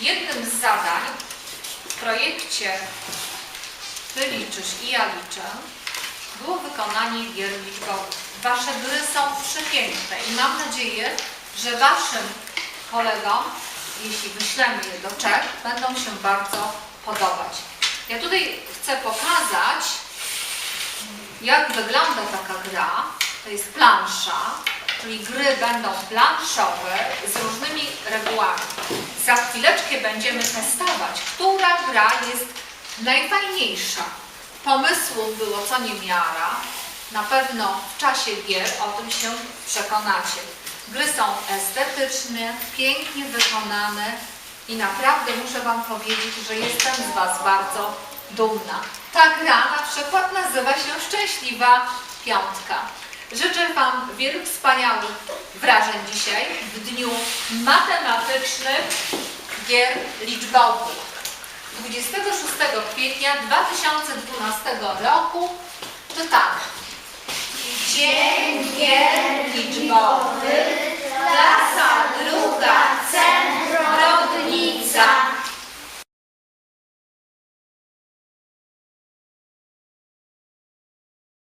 jednym z zadań w projekcie Ty liczysz i ja liczę było wykonanie gier liczbowych. Wasze gry są przepiękne i mam nadzieję, że Waszym kolegom, jeśli wyślemy je do Czech, będą się bardzo podobać. Ja tutaj chcę pokazać, jak wygląda taka gra. To jest plansza, czyli gry będą planszowe z różnymi regułami. Za chwileczkę będziemy testować, która gra jest najfajniejsza. Pomysłów było co niemiara. Na pewno w czasie gier o tym się przekonacie. Gry są estetyczne, pięknie wykonane i naprawdę muszę Wam powiedzieć, że jestem z Was bardzo dumna. Ta gra na przykład nazywa się Szczęśliwa Piątka. Życzę Wam wielu wspaniałych wrażeń dzisiaj w dniu matematycznych gier liczbowych. 26 kwietnia 2012 roku czytamy. Dzień gier liczbowych